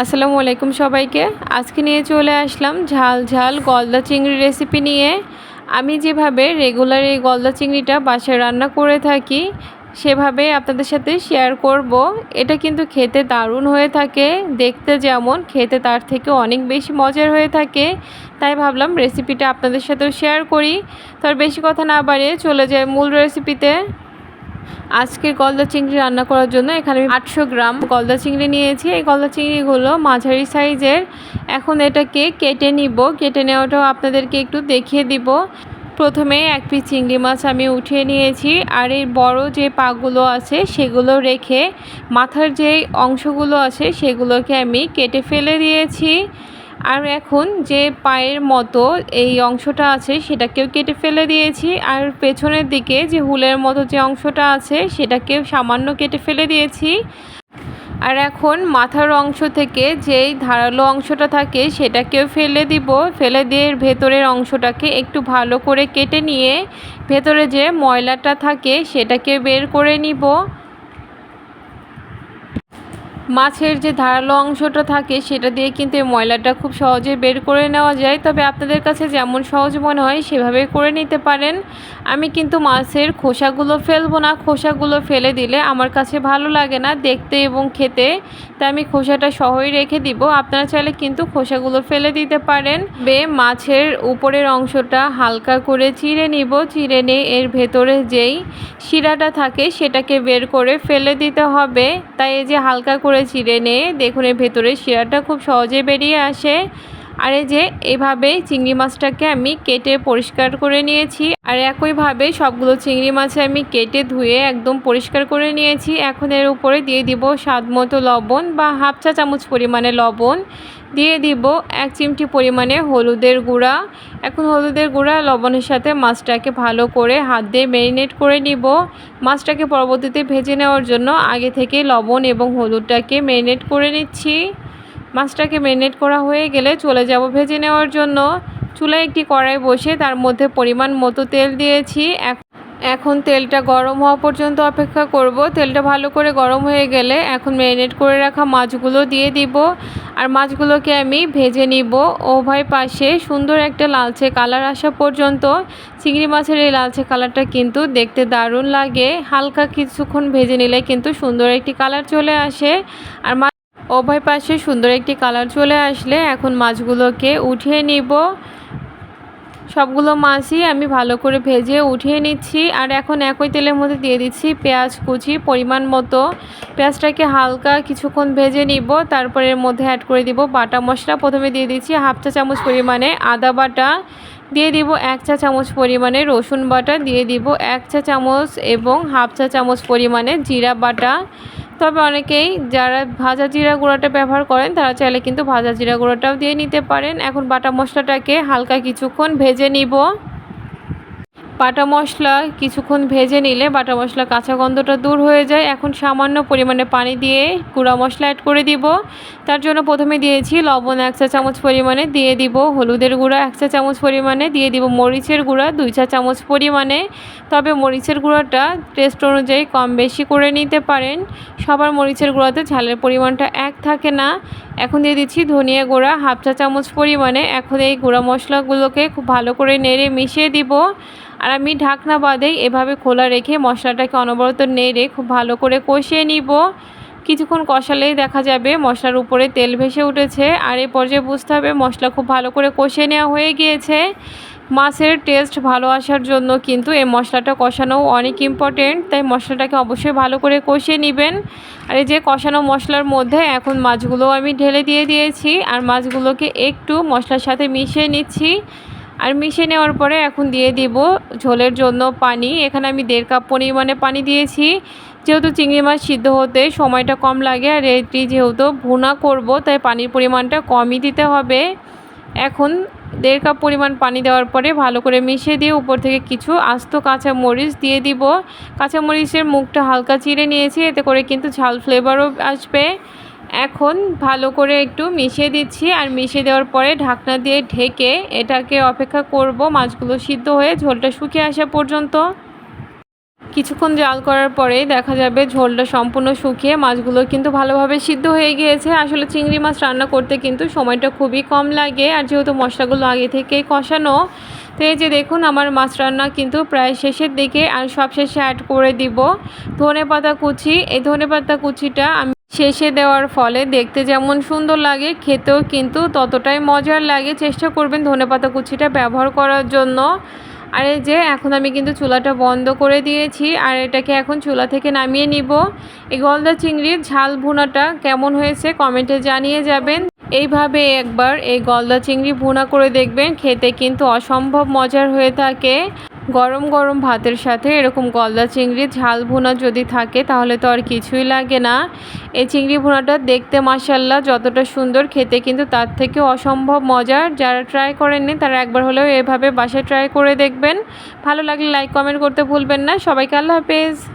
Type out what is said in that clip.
আসসালামু আলাইকুম সবাইকে। আজকে নিয়ে চলে আসলাম ঝাল ঝাল গলদা চিংড়ি রেসিপি নিয়ে। আমি যেভাবে রেগুলার এই গলদা চিংড়িটা বাসায় রান্না করে থাকি, সেভাবে আপনাদের সাথে শেয়ার করব। এটা কিন্তু খেতে দারুণ হয়ে থাকে, দেখতে যেমন খেতে তার থেকে অনেক বেশি মজার হয়ে থাকে। তাই ভাবলাম রেসিপিটা আপনাদের সাথেও শেয়ার করি। তো আর বেশি কথা না বাড়িয়ে চলে যায় মূল রেসিপিতে আজকের গলদা চিংড়ি রান্না করার জন্য এখানে আমি আটশো গ্রাম গলদা চিংড়ি নিয়েছি। এই গলদা চিংড়িগুলো মাঝারি সাইজের। এখন এটাকে কেটে নিব। কেটে নেওয়াটাও আপনাদেরকে একটু দেখিয়ে দিব। প্রথমে এক পিস চিংড়ি মাছ আমি উঠিয়ে নিয়েছি। আর এই বড় যে পাগুলো আছে, সেগুলো রেখে মাথার যে অংশগুলো আছে, সেগুলোকে আমি কেটে ফেলে দিয়েছি। আর এখন যে পায়ের মতো এই অংশটা আছে, সেটাকেও কেটে ফেলে দিয়েছি। আর পেছনের দিকে যে হুলের মতো যে অংশটা আছে, সেটাকেও সামান্য কেটে ফেলে দিয়েছি। আর এখন মাথার অংশ থেকে যেই ধারালো অংশটা থাকে, সেটাকেও ফেলে দিব। ফেলে দিয়ে ভেতরের অংশটাকে একটু ভালো করে কেটে নিয়ে ভেতরে যে ময়লাটা থাকে সেটাকে বের করে নিব। মাছের যে ধারালো অংশটা থাকে, সেটা দিয়ে কিন্তু এই ময়লাটা খুব সহজে বের করে নেওয়া যায়। তবে আপনাদের কাছে যেমন সহজ মনে হয়, সেভাবে করে নিতে পারেন। আমি কিন্তু মাছের খোসাগুলো ফেলব না। খোসাগুলো ফেলে দিলে আমার কাছে ভালো লাগে না দেখতে এবং খেতে। তাই আমি খোসাটা সহই রেখে দিব। আপনারা চাইলে কিন্তু খোসাগুলো ফেলে দিতে পারেন। বে মাছের উপরের অংশটা হালকা করে চিড়ে নিব। চিড়ে নিয়ে এর ভেতরে যেই শিরাটা থাকে, সেটাকে বের করে ফেলে দিতে হবে। তাই এই যে হালকা করে চিড়ে নিয়ে দেখুন এর ভেতরে শিরাটা খুব সহজে বেরিয়ে আসে। আর এই যে এভাবে চিংড়ি মাছটাকে আমি কেটে পরিষ্কার করে নিয়েছি। আর একইভাবে সবগুলো চিংড়ি মাছে আমি কেটে ধুয়ে একদম পরিষ্কার করে নিয়েছি। এখন এর উপরে দিয়ে দিব স্বাদ মতো লবণ বা হাফ চা চামচ পরিমাণে লবণ। দিয়ে দিব এক চিমটি পরিমাণে হলুদের গুঁড়া। এখন হলুদের গুঁড়া লবণের সাথে মাছটাকে ভালো করে হাত দিয়ে ম্যারিনেট করে নিব। মাছটাকে পরবর্তীতে ভেজে নেওয়ার জন্য আগে থেকে লবণ এবং হলুদটাকে ম্যারিনেট করে নিচ্ছি। মাছটাকে ম্যারিনেট করা হয়ে গেলে চলে যাব ভেজে নেওয়ার জন্য। চুলায় একটি কড়াই বসে তার মধ্যে পরিমাণ মতো তেল দিয়েছি। এখন তেলটা গরম হওয়া পর্যন্ত অপেক্ষা করব। তেলটা ভালো করে গরম হয়ে গেলে এখন ম্যারিনেট করে রাখা মাছগুলো দিয়ে দিব। আর মাছগুলোকে আমি ভেজে নিব। উভয় পাশে সুন্দর একটা লালচে কালার আসা পর্যন্ত। চিংড়ি মাছের এই লালচে কালারটা কিন্তু দেখতে দারুণ লাগে। হালকা কিছুক্ষণ ভেজে নিলে কিন্তু সুন্দর একটি কালার চলে আসে। আর উভয় পাশে সুন্দর একটি কালার চলে আসলে, এখন মাছগুলোকে উঠিয়ে নিব। সবগুলো মাছই আমি ভালো করে ভেজে উঠিয়ে নিচ্ছি, আর এখন একই তেলের মধ্যে দিয়ে দিচ্ছি পেঁয়াজ কুচি পরিমাণ মতো। পেঁয়াজটাকে হালকা কিছুক্ষণ ভেজে নিব, তারপরে এর মধ্যে অ্যাড করে দিব বাটা মশলা। প্রথমে দিয়ে দিচ্ছি হাফ চা চামচ পরিমাণে আদা বাটা, দিয়ে দিব এক চা চামচ পরিমাণে রসুন বাটা, দিয়ে দিব এক চা চামচ এবং হাফ চা চামচ পরিমাণে জিরা বাটা। তবে অনেকেই যারা ভাজা জিরা গুঁড়াটা ব্যবহার করেন, তারা চাইলে কিন্তু ভাজা জিরা গুঁড়াটাও দিয়ে নিতে পারেন। এখন বাটা মশলাটাকে হালকা কিছুক্ষণ ভেজে নিব। বাটা মশলা কিছুক্ষণ ভেজে নিলে বাটা মশলা কাঁচা গন্ধটা দূর হয়ে যায়। এখন সামান্য পরিমাণে পানি দিয়ে গুঁড়া মশলা অ্যাড করে দিব। তার জন্য প্রথমে দিয়েছি লবণ এক চা চামচ পরিমাণে, দিয়ে দিব হলুদের গুঁড়া এক চা চামচ পরিমাণে, দিয়ে দিব মরিচের গুঁড়া দুই চা চামচ পরিমাণে। তবে মরিচের গুঁড়াটা টেস্ট অনুযায়ী কম বেশি করে নিতে পারেন। সবার মরিচের গুঁড়াতে ঝালের পরিমাণটা এক থাকে না। এখন দিয়ে দিচ্ছি ধনিয়া গুঁড়া হাফ চা চামচ পরিমাণে। এখন এই গুঁড়া মশলাগুলোকে খুব ভালো করে নেড়ে মিশিয়ে দিব। আর আমি ঢাকনা বাদেই এভাবে খোলা রেখে মশলাটাকে অনবরত নেড়ে খুব ভালো করে কষিয়ে নিব। কিছুক্ষণ কষালেই দেখা যাবে মশলার উপরে তেল ভেসে উঠেছে। আর এই পর্যায়ে বুঝতে হবে মশলা খুব ভালো করে কষিয়ে নেওয়া হয়ে গিয়েছে। মাছের টেস্ট ভালো আসার জন্য কিন্তু এই মশলাটা কষানো অনেক ইম্পর্টেন্ট তাই মশলাটাকে অবশ্যই ভালো করে কষিয়ে নেবেন। আর এই যে কষানো মশলার মধ্যে এখন মাছগুলো আমি ঢেলে দিয়ে দিয়েছি। আর মাছগুলোকে একটু মশলার সাথে মিশিয়ে নিচ্ছি। আর মিশিয়ে নেওয়ার পরে এখন দিয়ে দিব ঝোলের জন্য পানি। এখানে আমি দেড় কাপ পরিমাণে পানি দিয়েছি। যেহেতু চিংড়ি মাছ সিদ্ধ হতে সময়টা কম লাগে আর এটি যেহেতু ভুনা করব, তাই পানির পরিমাণটা কমই দিতে হবে। এখন দেড় কাপ পরিমাণ পানি দেওয়ার পরে ভালো করে মিশিয়ে দিয়ে উপর থেকে কিছু আস্ত কাঁচা মরিচ দিয়ে দিব। কাঁচা মরিচের মুখটা হালকা চিড়ে নিয়েছি, এতে করে কিন্তু ঝাল ফ্লেভারও আসবে। এখন ভালো করে একটু মিশিয়ে দিচ্ছি আর মিশিয়ে দেওয়ার পরে ঢাকনা দিয়ে ঢেকে এটাকে অপেক্ষা করব মাছগুলো সিদ্ধ হয়ে ঝোলটা শুকিয়ে আসা পর্যন্ত। কিছুক্ষণ জাল করার পরে দেখা যাবে ঝোলটা সম্পূর্ণ শুকিয়ে মাছগুলো কিন্তু ভালোভাবে সিদ্ধ হয়ে গিয়েছে। আসলে চিংড়ি মাছ রান্না করতে কিন্তু সময়টা খুবই কম লাগে আর যেহেতু মশলাগুলো আগে থেকেই কষানো, তো এই যে দেখুন আমার মাছ রান্না কিন্তু প্রায় শেষের দিকে আর সব শেষে অ্যাড করে দিব। ধনে পাতা কুচি, এই ধনে পাতা কুচিটা আমি শেষে দেওয়ার ফলে দেখতে যেমন সুন্দর লাগে, খেতেও কিন্তু ততটাই মজার লাগে। চেষ্টা করবেন ধনেপাতা কুচিটা ব্যবহার করার জন্য। আর এই যে, এখন আমি কিন্তু চুলাটা বন্ধ করে দিয়েছি। আর এটাকে এখন চুলা থেকে নামিয়ে নিব। এই গলদা চিংড়ির ঝাল ভুনাটা কেমন হয়েছে কমেন্টে জানিয়ে যাবেন। এইভাবে একবার এই গলদা চিংড়ি ভুনা করে দেখবেন, খেতে কিন্তু অসম্ভব মজার হয়ে থাকে। গরম গরম ভাতের সাথে এরকম গলদা চিংড়ি, ঝাল ভুনা যদি থাকে তাহলে তো আর কিছুই লাগে না। এই চিংড়ি ভুনাটা দেখতে মাসাল্লাহ যতটা সুন্দর, খেতে কিন্তু তার থেকে অসম্ভব মজার। যারা ট্রাই করেননি তারা একবার হলেও এভাবে বাসায় ট্রাই করে দেখবেন। ভালো লাগলে লাইক কমেন্ট করতে ভুলবেন না। সবাইকে আল্লাহ হাফেজ।